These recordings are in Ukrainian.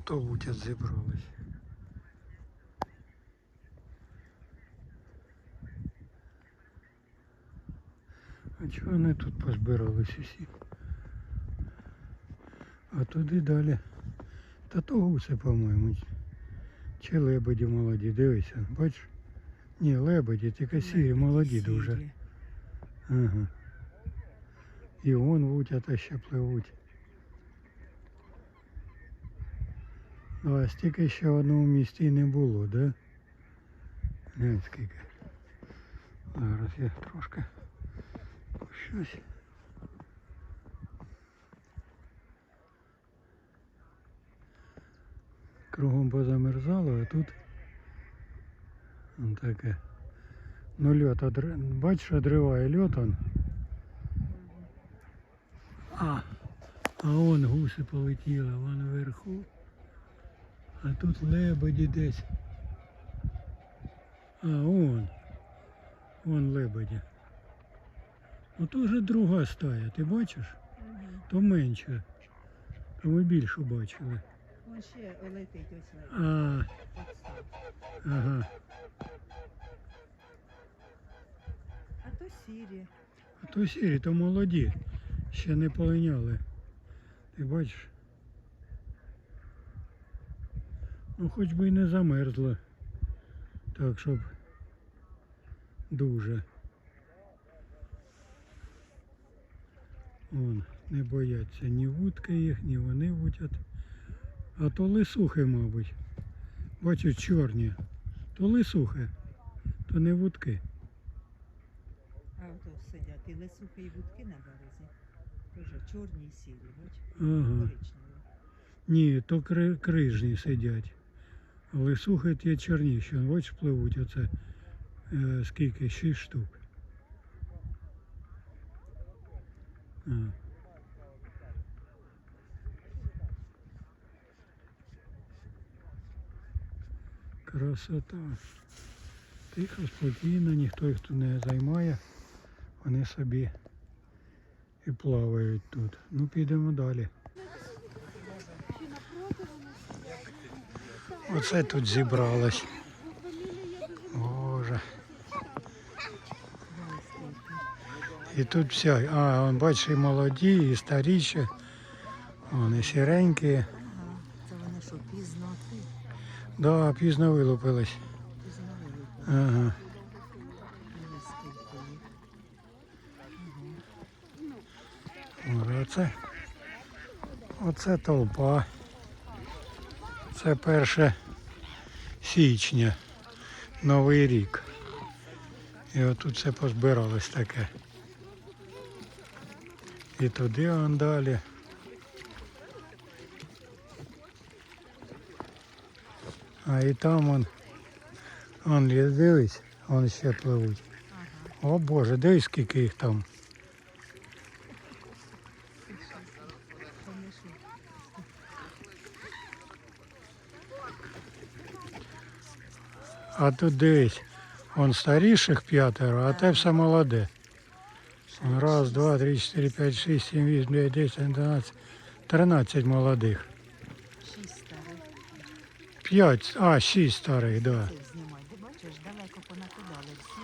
Ото лутять зібрались. А чого вони тут позбирались усі? А туди далі. Та то гуси, по-моєму. Чи лебеді молоді, дивися, бачиш? Ні, лебеді, тільки сірі, молоді дуже. Сірі. Ага. І вон вутять, а ще пливуть. А стільки ще в одному місті не було, да? Глянь скільки. Зараз я трошки щось. Кругом позамерзало, а тут он таке. Ну льот, одр... бачиш, одриває льот он. А, а вон гуси полетіли, вон вверху. А тут лебеді десь. А, вон. Вон лебеді. Ну то вже друга стая, ти бачиш? То менше. То ми більшу бачили. Вон ще летить ось летить. А, ага. А то сірі. А то сірі, то молоді. Ще не полиняли. Ти бачиш? Ну хоч би і не замерзло. Так, щоб дуже. Вон, не бояться ні вудки їх, ні вони вудять. А то лисухи, мабуть. Бачу, чорні. То лисухи, то не вудки. А ото сидять і лисухи, і вудки на березі. Тоже чорні і сірі, бач? Ага. Коричневі. Ні, то кри, крижні сидять. А лисухи ті чорніші. Бачиш, пливуть оце е, скільки? Шість штук. Красота. Тихо, спокійно, ніхто їх тут не займає. Вони собі і плавають тут. Ну підемо далі. Оце тут зібралось. Боже. І тут вся. А, он бачиш, і молоді, і старіші. Вони сіренькі. Ага. Це вони що, пізно? Да, пізно вилупились. Пізно вилупили. Ага. Оце, оце толпа. Це перше січня, Новий рік. І отут все позбиралось таке. І туди он далі. А і там он, он дивись, он ще пливуть. О Боже, дивись скільки їх там. А тут дивись, он старіших п'ятеро, а те все молоде. Раз, два, три, чотири, п'ять, шість, сім, вісім, дев'ять, десять, одинадцять, тринадцять молодих. Шість старих. П'ять, а, шість старих, да. Понакидали всі.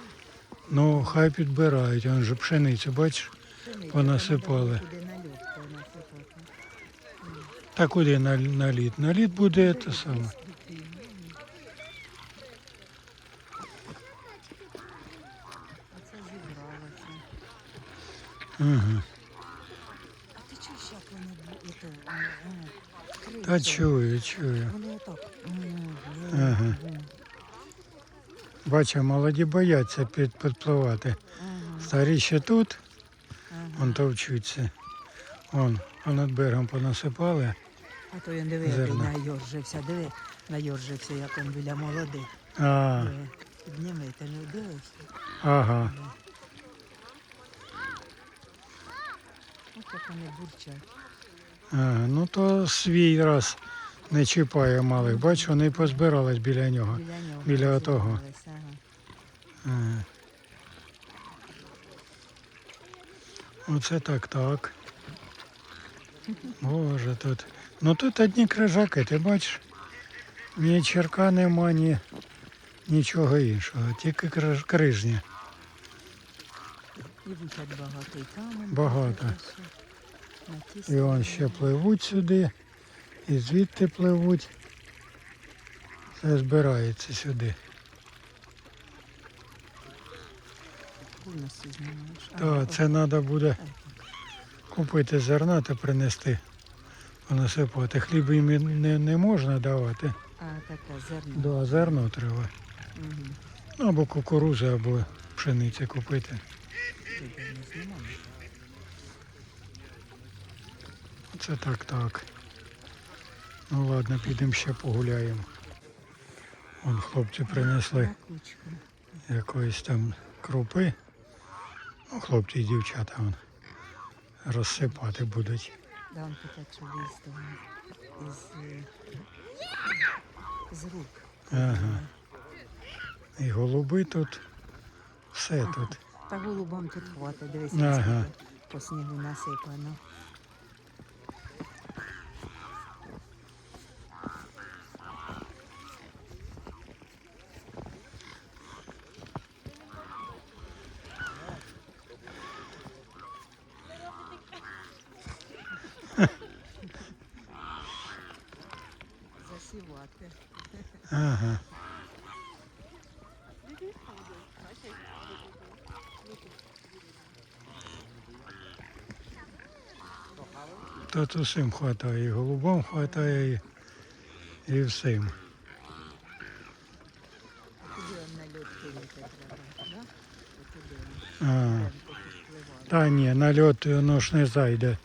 Ну, хай підбирають, он же пшеницю, бачиш? Понасипали. Та куди на, на лід? На лід буде те саме. Оце зібралося. Ага. А ти чуєш, як е, е, Та чую, чую. Вони отак. м, Ага. Бачу, молоді бояться під, підпливати. ага, Старі ще тут, ага. вон товчуться. Вон, вон над берегом понасипали. А то він диви, який найоржився, диви, найоржився, як він біля молодих. А, Підніми, ти не дивишся. ага. Ось вони бурчать. Ну то свій раз не чіпає малих. Бач, вони позбирались біля нього. Біля нього. Біля отого. Ага. Оце так так. Боже, тут Ну тут одні крижаки, ти бачиш? Ні черка нема, ні нічого іншого, тільки криж, крижні. І багато, і там. Багато. ще. І стороні. ще пливуть сюди, і звідти пливуть. Це збирається сюди. Так, це треба буде купити зерна та принести. Понасипати. Хліб їм не, не можна давати. А таке зерно. Да, зерно треба. Угу. Ну, або кукурудзи, або пшениці купити. Це так, так. Ну ладно, підемо ще погуляємо. Вон хлопці принесли якоїсь там крупи. Ну, хлопці і дівчата вон розсипати будуть. Да. Із, е, з рук. Ага. І голуби тут. Все тут. Та голубом тут хватить, дивись, Ага. по снігу насипано. Засівати. Ага. Тут усім хватає, і голубам хватає, і, і всім. А, та ні, на льот воно ж не зайде.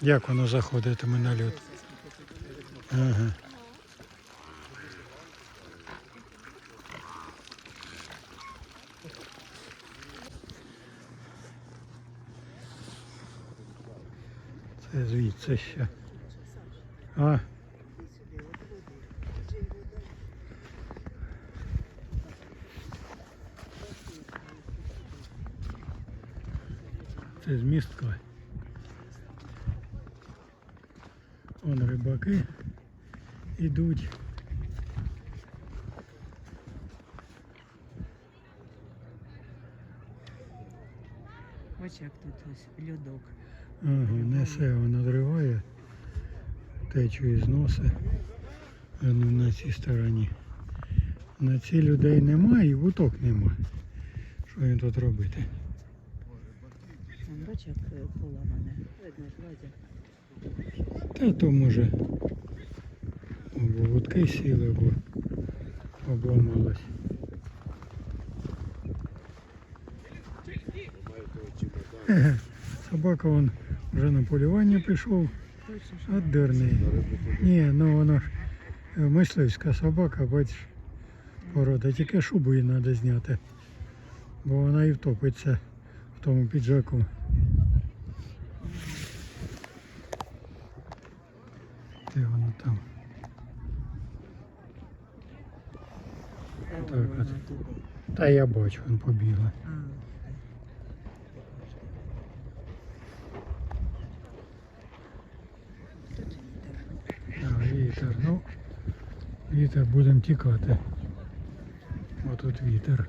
Як воно заходитиме на льот? Ага. Звідси ще. А, це з містка. Вон рибаки йдуть. Ось як тут ось льодок. Ага, несе, воно зриває, течу із носа. Воно на цій стороні. На цій людей немає і вуток нема. Що їм тут робити? Бач, як е, поламане. Видно, ж лазять. Та то може або вудки сіли, або обламалось. Собака вон вже на полювання пішов, що дурний. Ні, ну воно ж е, мисливська собака, бачиш, порода. Тільки шубу їй треба зняти, бо вона і втопиться в тому піджаку. Де воно там? Так, от. Та я бачу, він побігла. А, Тут вітер. Ну, вітер будемо тікати. Отут вітер.